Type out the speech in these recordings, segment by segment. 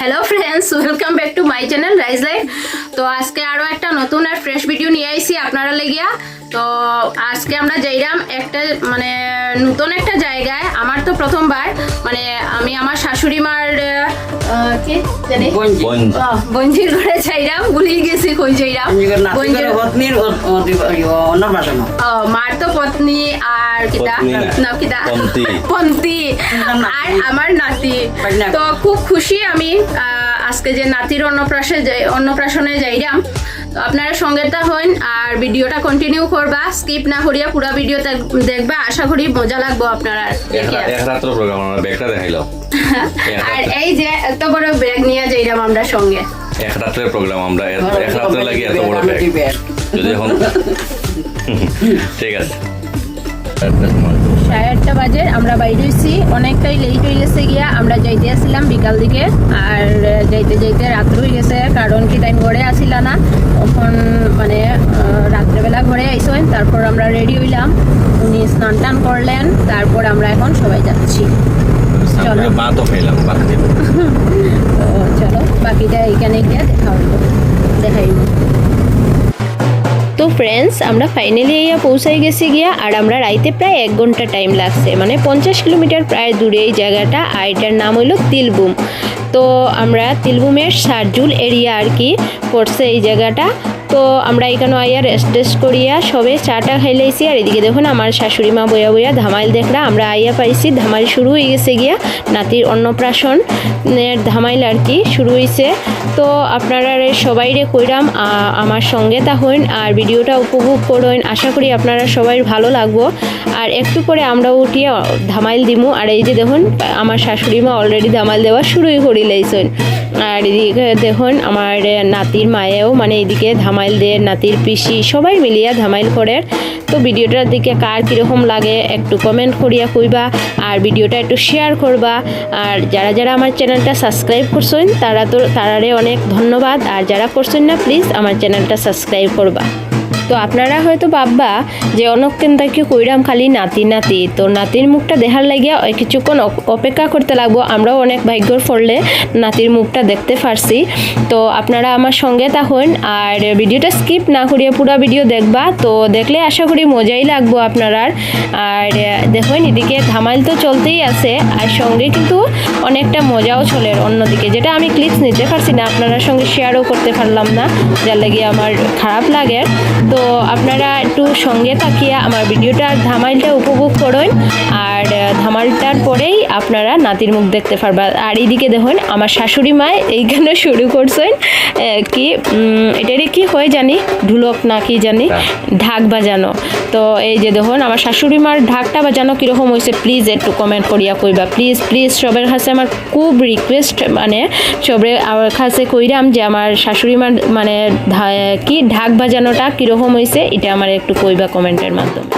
Hello friends welcome back to my channel rise life তো আজকে আরও একটা নতুন আর ফ্রেশ ভিডিও নিয়ে আইছি আপনারা লেগিয়া। তো আজকে আমরা যাইরাম একটা মানে নতুন একটা জায়গায়। আমার তো প্রথমবার মানে আমি আমার শাশুড়ি মার কি? জানি? ভুলি গেছি কই চাইরাম বঞ্জির মার তো পত্নী আর কিতা? না, কিতা? পন্থী। পন্থী। আমার নাতি। আর আমার নাতি। তো খুব খুশি আমি আহ, আজকে যে নাতির অন্নপ্রাশে অন্নপ্রাশনে যাইরাম। তো আপনারা সঙ্গে হন আর ভিডিওটা কন্টিনিউ করবা স্কিপ না করিয়া পুরো ভিডিওটা দেখবা আশা করি মজা লাগবো আপনারা এক। রাত্র প্রোগ্রাম আমরা ব্যাগটা দেখাইলাম। আর এই যে এত বড় ব্যাগ নিয়ে যাইরাম আমরা সঙ্গে। এক রাত্রের প্রোগ্রাম আমরা এক রাত্রে লাগি এত বড় ব্যাগ যদি এখন ঠিক আছে। সাড়ে আটটা বাজে আমরা বাইরে হয়েছি। অনেকটাই লেট হয়ে গেছে গিয়া আমরা যাইতে আসছিলাম বিকাল দিকে। আর যাইতে যাইতে রাত্র হয়ে গেছে কারণ কি টাইম ঘরে আসিল না। তখন মানে রাত্রেবেলা ঘরে আইসেন তারপর আমরা রেডি হইলাম। উনি স্নান টান করলেন তারপর আমরা এখন সবাই যাচ্ছি। চলো। চলো বাকিটা এইখানে গিয়ে দেখা হইব দেখাইব তো ফ্রেন্ডস আমরা ফাইনালি ইয়া পৌঁছাই গেছি গিয়া, আর আমরা রাইতে প্রায় এক ঘণ্টা টাইম লাগছে। মানে পঞ্চাশ কিলোমিটার প্রায় দূরে এই জায়গাটা, আর এটার নাম হইল তিলবুম। তো আমরা তিলবুমের সারজুল এরিয়া আর কি, পড়ছে এই জায়গাটা। তো আমরা এখানে আইয়া রেস্ট টেস্ট করিয়া সবে চাটা খাইলাইছি আর এদিকে দেখুন আমার শাশুড়ি মা বইয়া বইয়া ধামাইল দেখরা, আমরা আইয়া পাইছি। ধামাইল শুরু হয়ে গেছে গিয়া নাতির অন্নপ্রাশন। ধামাইল আর কি শুরু হয়েছে তো আপনারা সবাই রে কইরাম আমার সঙ্গে তা হইন আর ভিডিওটা উপভোগ করুন। আশা করি আপনারা সবাই ভালো লাগবো। আর একটু পরে আমরা উঠিয়া ধামাইল দিমু। আর এই যে দেখুন, আমার শাশুড়ি মা অলরেডি ধামাইল দেওয়া শুরুই করি লাইছেন। আর এদিকে দেখুন, আমার নাতির মায়েও মানে এদিকে ধামাইল দিয়ে নাতির পিসি, সবাই মিলিয়া ধামাইল করে। তো ভিডিওটার দিকে কার কীরকম লাগে একটু কমেন্ট করিয়া কইবা, আর ভিডিওটা একটু শেয়ার করবা। আর যারা যারা আমার চ্যানেলটা সাবস্ক্রাইব করছেন, তারা তো, তারারে অনেক ধন্যবাদ। আর যারা করছেন না প্লিজ আমার চ্যানেলটা সাবস্ক্রাইব করবা। তো আপনারা হয়তো ভাববা যে অনকেন তাকে কইরাম খালি নাতি নাতি। তো নাতির মুখটা দেখার লাগিয়া কিছুক্ষণ অপ- অপেক্ষা করতে লাগবো। আমরাও অনেক ভাগ্যর ফললে নাতির মুখটা দেখতে পারছি। তো আপনারা আমার সঙ্গে থাকুন আর ভিডিওটা স্কিপ না করিয়া পুরো ভিডিও দেখবা। তো দেখলে আশা করি মজাই লাগবো আপনারার। আর দেখুন, এদিকে ধামাইল তো চলতেই আছে। আর সঙ্গে কিন্তু অনেকটা মজাও চলে অন্যদিকে। যেটা আমি ক্লিপস নিতে পারছি না। আপনারা সঙ্গে শেয়ারও করতে পারলাম না। যার লাগে আমার খারাপ লাগে। তো আপনারা একটু সঙ্গে থাকিয়া আমার ভিডিওটার ধামাইলটা উপভোগ করুন। আর আহ, ধামাইলটার পরেই আপনারা নাতির মুখ দেখতে পারবা। আর এইদিকে দেখুন আমার শাশুড়ি মা এইখানে শুরু করছেন কি এটারে কি হয় জানি? ঢুলক না কি জানি? ঢাক বাজানো। তো এই যে দেখুন আমার শাশুড়ি মার ঢাকটা বাজানো কীরকম হয়েছে প্লিজ একটু কমেন্ট করিয়া কইবা। প্লিজ প্লিজ সবের কাছে আমার খুব রিকোয়েস্ট মানে সবের আমার কাছে কইরাম যে আমার শাশুড়ি মার মানে কি ঢাক বাজানোটা কীরকম হয়েছে এটা আমার একটু কইবা কমেন্টের মাধ্যমে।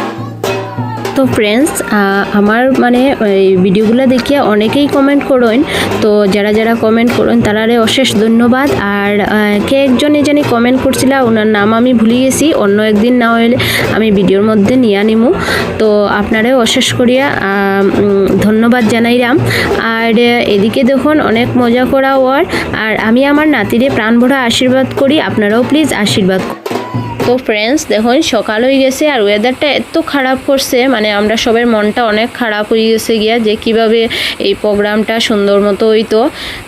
তো ফ্রেন্ডস আমার মানে এই ভিডিওগুলো দেখিয়া অনেকেই কমেন্ট করেন। তো যারা যারা কমেন্ট করেন, তারারে অশেষ ধন্যবাদ। আর কে একজনে জানি কমেন্ট করছিল, ওনার নাম আমি ভুলে গেছি। অন্য একদিন না হইলে আমি ভিডিওর মধ্যে নিয়ে নিমু তো আপনারাও অশেষ করিয়া ধন্যবাদ জানাইলাম আর, এদিকে দেখুন, অনেক মজা করা ওর আর আমি আমার নাতিরে প্রাণ ভরা আশীর্বাদ করি। আপনারাও প্লিজ আশীর্বাদ করুন। তো ফ্রেন্ডস দেখুন, সকাল হয়ে গেছে আর ওয়েদারটা এত খারাপ করছে। মানে আমরা সবের মনটা অনেক খারাপ হয়ে গেছে গিয়া, যে কীভাবে এই প্রোগ্রামটা সুন্দর মতো হইতো।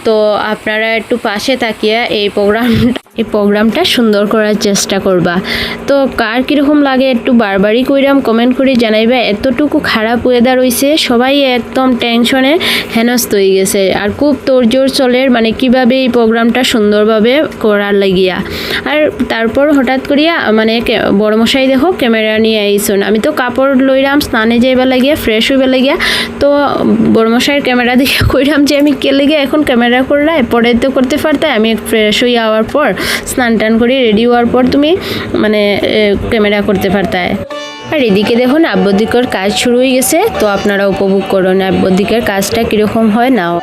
তো আপনারা একটু পাশে তাকিয়া এই প্রোগ্রামটা এই প্রোগ্রামটা সুন্দর করার চেষ্টা করবা। তো কার কীরকম লাগে একটু বারবারই কইরাম কমেন্ট করে জানাইবা। এতটুকু খারাপ ওয়েদার হইছে, সবাই একদম টেনশনে হেনস্ত হয়ে গেছে। আর খুব তোড়জোড় চলের মানে কীভাবে এই প্রোগ্রামটা সুন্দরভাবে করার লাগিয়া। আর তারপর হঠাৎ করিয়া মানে কে- বড় মশাই দেখো ক্যামেরা নিয়ে আইসুন। আমি তো কাপড় লইরাম, স্নানে যাইবা লাগিয়া ফ্রেশ হইবা লাগিয়া। তো বড় মশাইয়ের ক্যামেরা দেখে কইরাম যে, আমি কে লেগে এখন ক্যামেরা করলে পরে তো করতে পারতে আমি ফ্রেশ হয়ে যাওয়ার পর। স্নান টান করে রেডি হওয়ার পর তুমি মানে ক্যামেরা করতে পারতায়। আর এদিকে দেখুন আব্যদিকের কাজ শুরু হয়ে গেছে, তো আপনারা উপভোগ করুন আব্যদিকের কাজটা কীরকম হয় নাও।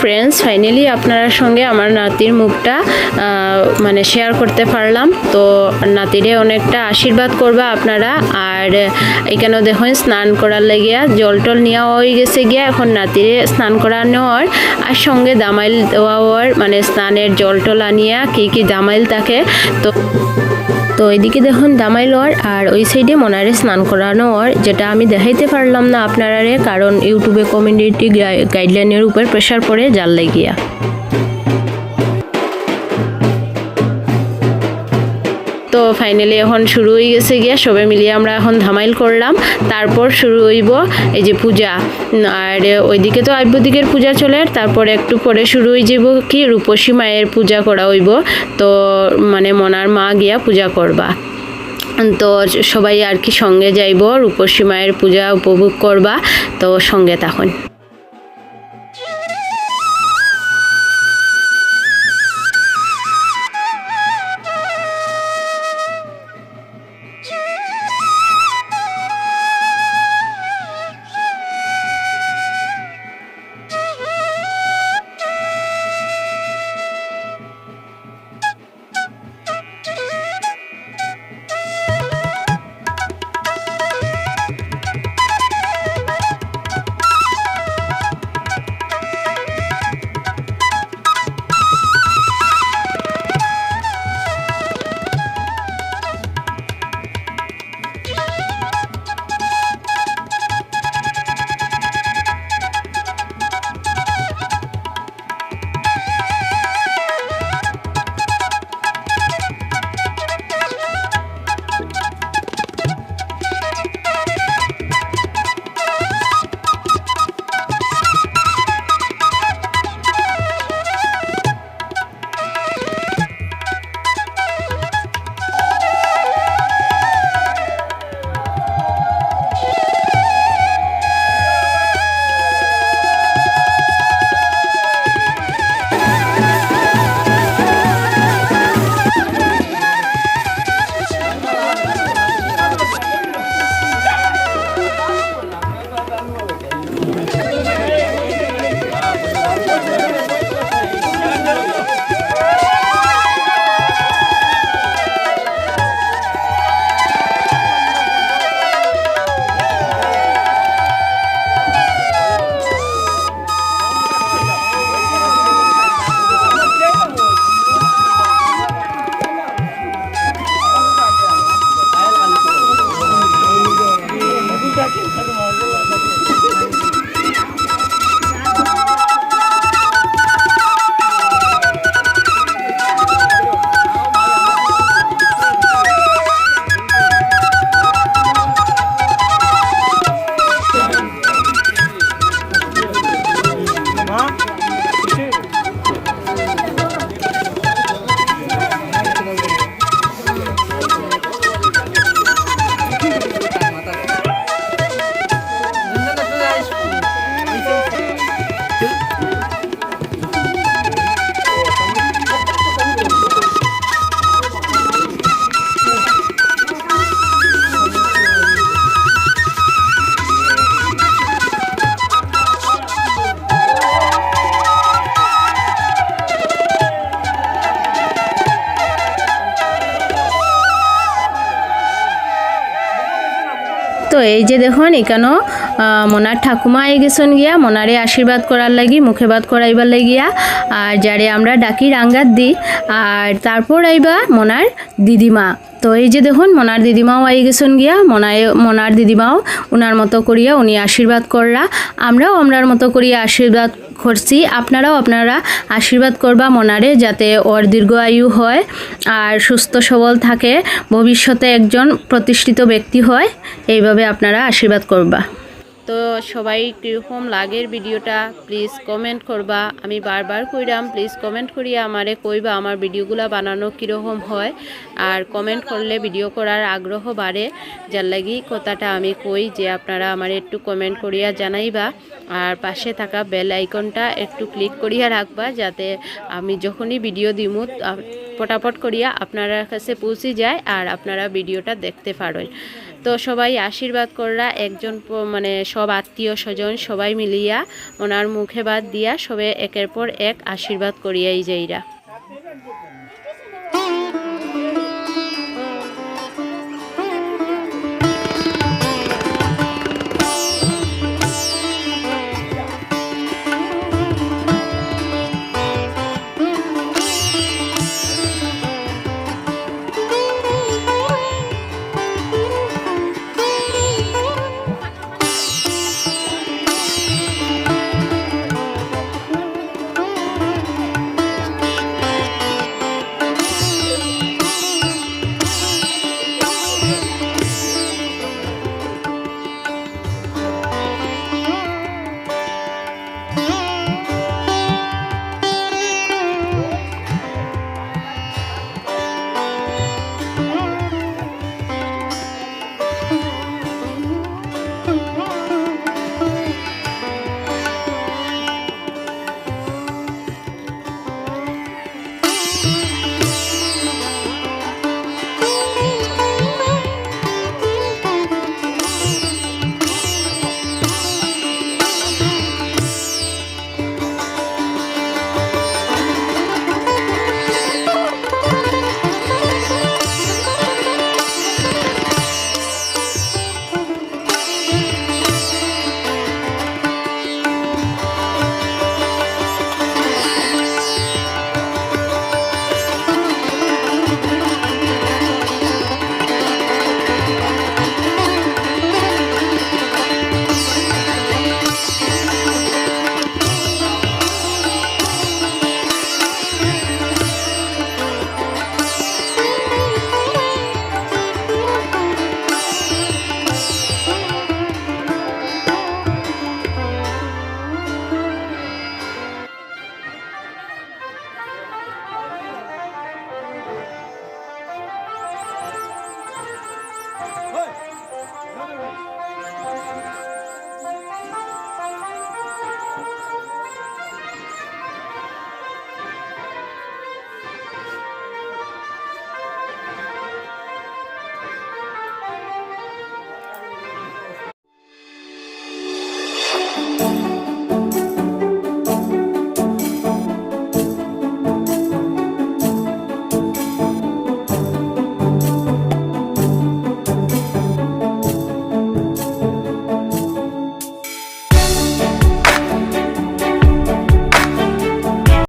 ফ্রেন্ডস ফাইনালি আপনার সঙ্গে আমার নাতির মুখটা মানে শেয়ার করতে পারলাম। তো নাতিরে অনেকটা আশীর্বাদ করবা আপনারা। আর এখানেও দেখুন, স্নান করার লাগিয়া জল টল নেওয়া হয়ে গেছে গিয়া, এখন নাতিরে স্নান করানোর আর সঙ্গে দামাইল দেওয়া মানে স্নানের জল টল আনিয়া কি কি দামাইল থাকে, তো তো এদিকে দেখুন দামাইল ওয়ার আর ওই সাইডে মনারে স্নান করানো ওয়ার যেটা আমি দেখাইতে পারলাম না আপনারারে, কারণ ইউটিউবে কমিউনিটি গাইডলাইনের উপর প্রেশার পড়ে জাল লাগিয়া। তো ফাইনালি এখন শুরু হয়ে গেছে গিয়া সবে মিলিয়ে আমরা এখন ধামাইল করলাম। তারপর শুরু হইব এই যে পূজা। আর ওইদিকে তো আইব্যদিকের পূজা চলে তারপর একটু পরে শুরু হয়ে যাব কি রূপসী মায়ের পূজা করা হইব। তো মানে মনার মা গিয়া পূজা করবা। তো সবাই আর কি সঙ্গে যাইব, রূপসী মায়ের পূজা উপভোগ করবা। তো সঙ্গে তখন এই যে দেখুন এখানেও মোনার ঠাকুমা আই গেছেন গিয়া, মনারে আশীর্বাদ করার লাগি, মুখে বাদ করাইবার লাগিয়া। আর যারে আমরা ডাকি রাঙ্গাত দিই আর তারপর আইবা মনার দিদিমা। তো এই যে দেখুন, মনার দিদিমাও আই গেছেন গিয়া, মনায়, মনার দিদিমাও ওনার মতো করিয়া উনি আশীর্বাদ করলা আমরাও আমরার মতো করিয়া আশীর্বাদ করছি। আপনারাও আপনারা আশীর্বাদ করবা মনারে যাতে ওর দীর্ঘ আয়ু হয় আর সুস্থ সবল থাকে। ভবিষ্যতে একজন প্রতিষ্ঠিত ব্যক্তি হয়। এইভাবে আপনারা আশীর্বাদ করবা। তো সবাই কীরকম লাগের ভিডিওটা প্লিজ কমেন্ট করবা। আমি বারবার কইরাম প্লিজ কমেন্ট করিয়া আমারে কইবা আমার ভিডিওগুলো বানানো কীরকম হয়। আর কমেন্ট করলে ভিডিও করার আগ্রহ বাড়ে। যার লাগি কথাটা আমি কই যে আপনারা আমার একটু কমেন্ট করিয়া জানাইবা। আর পাশে থাকা বেল আইকনটা একটু ক্লিক করিয়া রাখবা যাতে আমি যখনই ভিডিও দিমু পটাপট করিয়া আপনারা কাছে পৌঁছে যায় আর আপনারা ভিডিওটা দেখতে পারেন। তো সবাই আশীর্বাদ করা একজন মানে সব আত্মীয় স্বজন সবাই মিলিয়া ওনার মুখে বাদ দিয়া সবে একের পর এক আশীর্বাদ করিয়াই যাইরা।